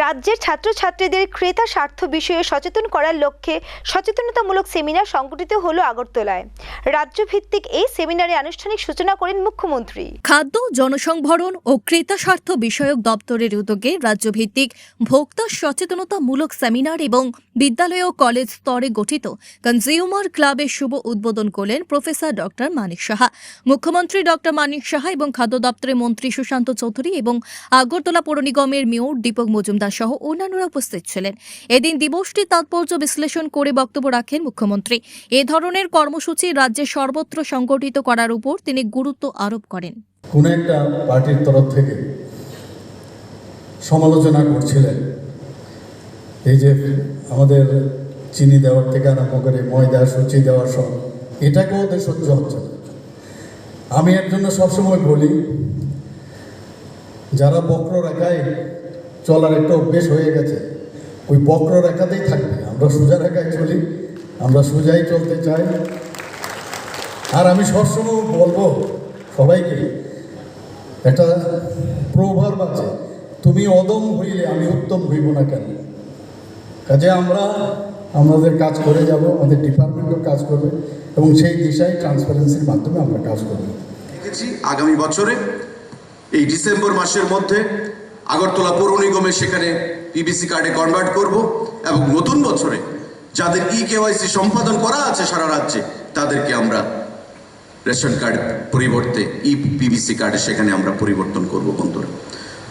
রাজ্যের ছাত্রছাত্রীদের ক্রেতা স্বার্থ বিষয়ে সচেতন করার লক্ষ্যে সচেতনতামূলক সেমিনার সংগঠিত হলো আগরতলায়। রাজ্যভিত্তিক এই সেমিনারে আনুষ্ঠানিক সূচনা করেন মুখ্যমন্ত্রী। খাদ্য জনসংভরণ ও ক্রেতা স্বার্থ বিষয়ক দপ্তরের উদ্যোগে রাজ্যভিত্তিক ভোক্তা সচেতনতামূলক সেমিনার এবং বিদ্যালয় ও কলেজ স্তরে গঠিত কনজিউমার ক্লাবের শুভ উদ্বোধন করলেন প্রফেসর ডক্টর মানিক সাহা। মুখ্যমন্ত্রী ডক্টর মানিক সাহা এবং খাদ্য দপ্তরের মন্ত্রী সুশান্ত চৌধুরী এবং আগরতলা পৌর নিগমের মেয়র দীপক মজুমদার সহ অন্যান্যরা উপস্থিত ছিলেন। এদিন দিবসটির তাৎপর্য বিশ্লেষণ করে বক্তব্য রাখেন মুখ্যমন্ত্রী। এ ধরনের কর্মসূচি রাজ্যে সর্বত্র সংগঠিত করার উপর তিনি গুরুত্ব আরোপ করেন। কোনো একটা পার্টির তরফ থেকে সমালোচনা করছিলেন। এই যে আমাদের চিনি দেওয়ার থেকে আরম্ভ করে ময়দা সুচি দেওয়ার সব এটাকে ওদের সহ্য হচ্ছে আমি এর জন্য সবসময় বলি, যারা বক্র রেখায় চলার একটা অভ্যেস হয়ে গেছে। ওই বক্র রেখাতেই থাকবে। আমরা সোজা রেখায় চলি, আমরা সোজাই চলতে চাই। আর আমি সবসময় বলব সবাইকে, একটা প্রভাব আছে। তুমি অদম হইলে আমি উত্তম হইব না কেন? কাজে আমরা, আমাদের কাজ করে যাব, আমাদের ডিপার্টমেন্টও কাজ করবে এবং সেই দিশায় ট্রান্সপারেন্সির মাধ্যমে আমরা কাজ করব। দেখেছি আগামী বছরে, এই ডিসেম্বর মাসের মধ্যে আগরতলা পৌর নিগমে সেখানে পিবিসি কার্ডে কনভার্ট করব এবং নতুন বছরে যাদের ই কেওয়াইসি সম্পাদন করা আছে সারা রাজ্যে, তাদেরকে আমরা রেশন কার্ড পরিবর্তে ই পিবিসি কার্ডে সেখানে আমরা পরিবর্তন করব বন্ধুরা।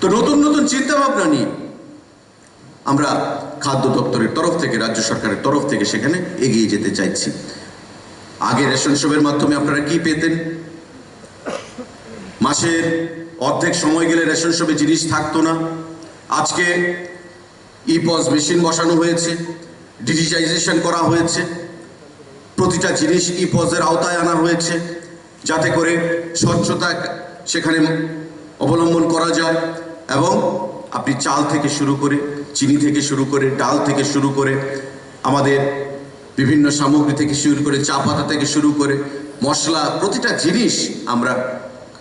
তো নতুন নতুন চিন্তা ভাবনা নিয়ে আমরা খাদ্য দপ্তরের তরফ থেকে, রাজ্য সরকারের তরফ থেকে সেখানে এগিয়ে যেতে চাইছি। আগে রেশন শোভের মাধ্যমে আপনারা কি পেতেন? মাসের অর্ধেক সময় গেলে রেশন শপে জিনিস থাকতো না। আজকে ই পজ মেশিন বসানো হয়েছে, ডিজিটাইজেশন করা হয়েছে, প্রতিটা জিনিস ই পজের আওতায় আনা হয়েছে যাতে করে স্বচ্ছতা সেখানে অবলম্বন করা যায় এবং আপনি চাল থেকে শুরু করে, চিনি থেকে শুরু করে, ডাল থেকে শুরু করে, আমাদের বিভিন্ন সামগ্রী থেকে শুরু করে, চা পাতা থেকে শুরু করে, মশলা, প্রতিটা জিনিস আমরা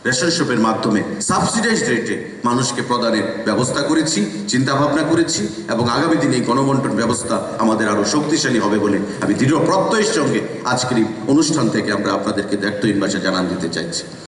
রেশন শপের মাধ্যমে সাবসিডাইজ রেটে মানুষকে প্রদানের ব্যবস্থা করেছি চিন্তা ভাবনা করেছি এবং আগামী দিনে এই গণবন্টন ব্যবস্থা আমাদের আরও শক্তিশালী হবে বলে আমি দৃঢ় প্রত্যয়ের সঙ্গে আজকের এই অনুষ্ঠান থেকে আমরা আপনাদেরকে দায়িত্বহীন ভাষা জানান দিতে চাইছি।